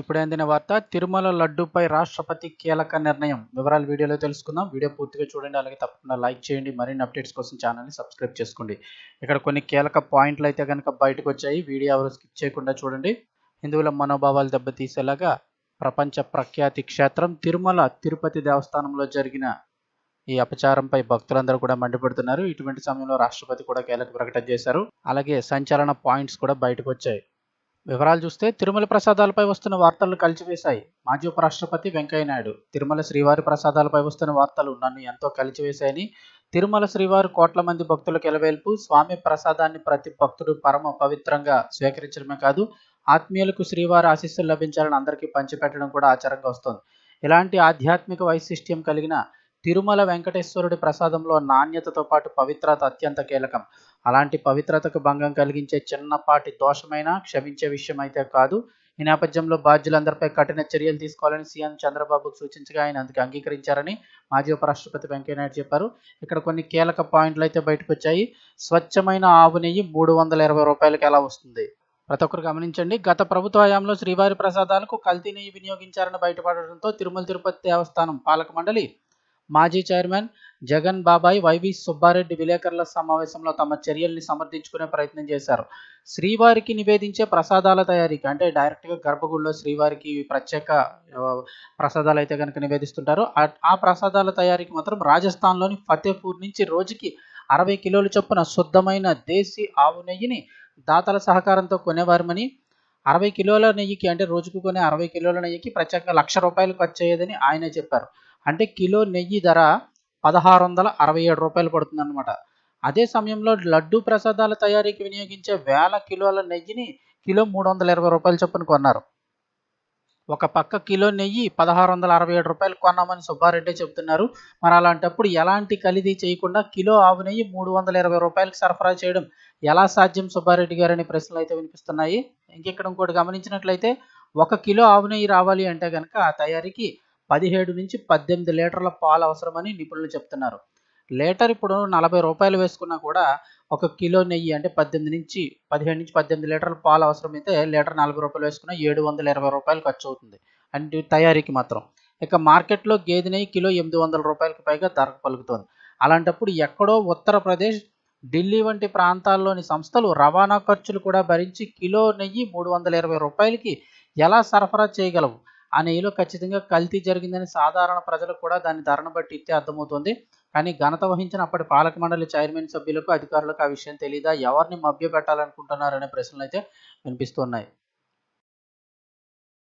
ఇప్పుడు అందిన వార్త తిరుమల లడ్డూపై రాష్ట్రపతి కీలక నిర్ణయం. వివరాలు వీడియోలో తెలుసుకుందాం. వీడియో పూర్తిగా చూడండి అలాగే తప్పకుండా లైక్ చేయండి. మరిన్ని అప్డేట్స్ కోసం ఛానల్ని సబ్స్క్రైబ్ చేసుకోండి. ఇక్కడ కొన్ని కీలక పాయింట్లు అయితే కనుక బయటకు వచ్చాయి. వీడియో ఎవరు స్కిప్ చేయకుండా చూడండి. హిందువుల మనోభావాలు దెబ్బతీసేలాగా ప్రపంచ ప్రఖ్యాతి క్షేత్రం తిరుమల తిరుపతి దేవస్థానంలో జరిగిన ఈ అపచారంపై భక్తులందరూ కూడా మండిపడుతున్నారు. ఇటువంటి సమయంలో రాష్ట్రపతి కూడా కీలక ప్రకటన చేశారు. అలాగే సంచలన పాయింట్స్ కూడా బయటకు వచ్చాయి. వివరాలు చూస్తే తిరుమల ప్రసాదాలపై వస్తున్న వార్తలు కలిచివేశాయి. మాజీ ఉపరాష్ట్రపతి వెంకయ్యనాయుడు తిరుమల శ్రీవారి ప్రసాదాలపై వస్తున్న వార్తలు నన్ను ఎంతో కలిచివేశాయని తిరుమల శ్రీవారి కోట్ల మంది భక్తులకు ఎలవేల్పు స్వామి ప్రసాదాన్ని ప్రతి భక్తుడు పరమ పవిత్రంగా స్వీకరించడమే కాదు ఆత్మీయులకు శ్రీవారి ఆశీస్సులు లభించాలని అందరికీ పంచిపెట్టడం కూడా ఆచారంగా వస్తోంది. ఇలాంటి ఆధ్యాత్మిక వైశిష్ట్యం కలిగిన తిరుమల వెంకటేశ్వరుడి ప్రసాదంలో నాణ్యతతో పాటు పవిత్రత అత్యంత కీలకం. అలాంటి పవిత్రతకు భంగం కలిగించే చిన్నపాటి దోషమైనా క్షమించే విషయం అయితే కాదు. ఈ నేపథ్యంలో బాధ్యులందరిపై కఠిన చర్యలు తీసుకోవాలని సీఎం చంద్రబాబుకు సూచించగా ఆయన అందుకు అంగీకరించారని మాజీ ఉపరాష్ట్రపతి వెంకయ్యనాయుడు చెప్పారు. ఇక్కడ కొన్ని కీలక పాయింట్లు అయితే బయటకు వచ్చాయి. స్వచ్ఛమైన ఆవు నెయ్యి మూడు వందల ఇరవై రూపాయలకి ఎలా వస్తుంది? ప్రతి ఒక్కరు గమనించండి. గత ప్రభుత్వ హయాంలో శ్రీవారి ప్రసాదాలకు కల్తీ నెయ్యి వినియోగించారని బయటపడడంతో తిరుమల తిరుపతి దేవస్థానం పాలక మండలి మాజీ చైర్మన్ జగన్ బాబాయ్ వైవి సుబ్బారెడ్డి విలేకరుల సమావేశంలో తమ చర్యల్ని సమర్థించుకునే ప్రయత్నం చేశారు. శ్రీవారికి నివేదించే ప్రసాదాల తయారీకి అంటే డైరెక్ట్గా గర్భగుడిలో శ్రీవారికి ప్రత్యేక ప్రసాదాలు అయితే కనుక నివేదిస్తుంటారు. ఆ ప్రసాదాల తయారీకి మాత్రం రాజస్థాన్లోని ఫతేపూర్ నుంచి రోజుకి అరవై కిలోలు చొప్పున శుద్ధమైన దేశీ ఆవు నెయ్యిని దాతల సహకారంతో కొనేవారమని అరవై కిలోల నెయ్యికి అంటే రోజుకు కొనే అరవై కిలోల నెయ్యికి ప్రత్యేకంగా లక్ష రూపాయలు ఖర్చు అయ్యేదని ఆయన చెప్పారు. అంటే కిలో నెయ్యి ధర పదహారు వందల అరవై ఏడు రూపాయలు పడుతుందన్నమాట. అదే సమయంలో లడ్డూ ప్రసాదాల తయారీకి వినియోగించే వేల కిలోల నెయ్యిని కిలో మూడు వందల ఇరవై రూపాయలు చొప్పున కొన్నారు. ఒక పక్క కిలో నెయ్యి పదహారు వందల అరవై ఏడు రూపాయలు కొన్నామని సుబ్బారెడ్డి చెబుతున్నారు. మరి అలాంటప్పుడు ఎలాంటి ఖరీదీ చేయకుండా కిలో ఆవు నెయ్యి మూడు వందల ఇరవై రూపాయలకు సరఫరా చేయడం ఎలా సాధ్యం సుబ్బారెడ్డి గారు అనే ప్రశ్నలు అయితే వినిపిస్తున్నాయి. ఇంకెక్కడ ఇంకోటి గమనించినట్లయితే ఒక కిలో ఆవు నెయ్యి రావాలి అంటే కనుక ఆ తయారీకి పదిహేడు నుంచి పద్దెనిమిది లీటర్ల పాలు అవసరమని నిపుణులు చెప్తున్నారు. లీటర్ ఇప్పుడు నలభై రూపాయలు వేసుకున్నా కూడా ఒక కిలో నెయ్యి అంటే పద్దెనిమిది నుంచి పదిహేడు నుంచి పద్దెనిమిది లీటర్ల పాలు అవసరమైతే లీటర్ నలభై రూపాయలు వేసుకున్న ఏడు వందల ఇరవై రూపాయలు ఖర్చు అవుతుంది అంటే తయారీకి మాత్రం. ఇక మార్కెట్లో గేదె నెయ్యి కిలో ఎనిమిది వందల రూపాయలకు పైగా ధర పలుకుతోంది. అలాంటప్పుడు ఎక్కడో ఉత్తరప్రదేశ్ ఢిల్లీ వంటి ప్రాంతాల్లోని సంస్థలు రవాణా ఖర్చులు కూడా భరించి కిలో నెయ్యి మూడు వందల ఇరవై రూపాయలకి ఎలా సరఫరా చేయగలవు? ఆ నెయ్యిలో ఖచ్చితంగా కల్తీ జరిగిందని సాధారణ ప్రజలకు కూడా దాని ధరను బట్టి ఇస్తే అర్థమవుతుంది. కానీ ఘనత వహించిన అప్పటి పాలక మండలి చైర్మన్ సభ్యులకు అధికారులకు ఆ విషయం తెలియదా ఎవరిని మభ్య పెట్టాలనుకుంటున్నారనే ప్రశ్నలు అయితే వినిపిస్తున్నాయి